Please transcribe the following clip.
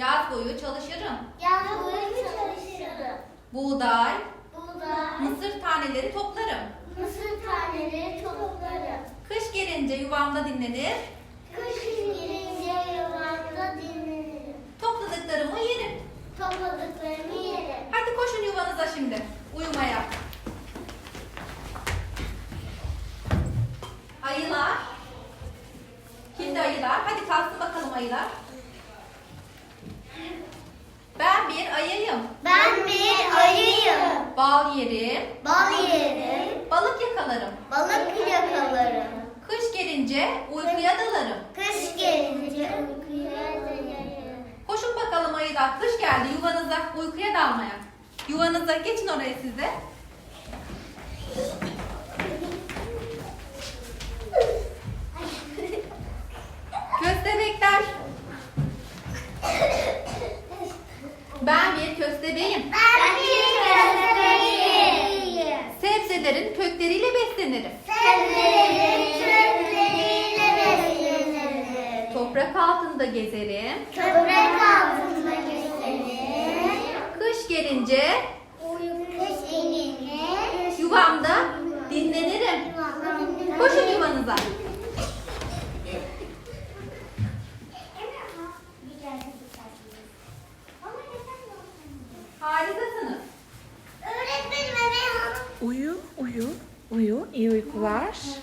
boyu çalışırım. Yaz boyu çalışırım. Buğday, Buğday, mısır taneleri toplarım. mısır taneleri toplarım. Kış gelince yuvamda dinlenir. Kış gelince yuvamda dinlenirim. Topladıklarımı yerim. Topladıklarımı yerim. Hadi koşun yuvanıza şimdi. Uyumaya. Ayılar. Kimde ayılar? Hadi kalksın bakalım ayılar. Ben bir ayıyım. Ben bir ayıyım. Bal yerim. Bal yerim. Balık yakalarım. Balık yakalarım. Kış gelince uykuya dalarım. Kış gelince uykuya dalarım. Koşun bakalım ayılar. Kış geldi yuvanıza uykuya dalmaya. Yuvanıza geçin oraya siz de. Köstebekler. Ben bir köstebeğim. Ben bir. Sebzelerin kökleriyle beslenirim. Sebzelerin kökleriyle beslenirim. Toprak altında gezerim. Toprak altında gezerim. Kış gelince Kış gelince yuvamda dinlenirim. Koşun yuvanıza. Uyu, uyu, iu e culash.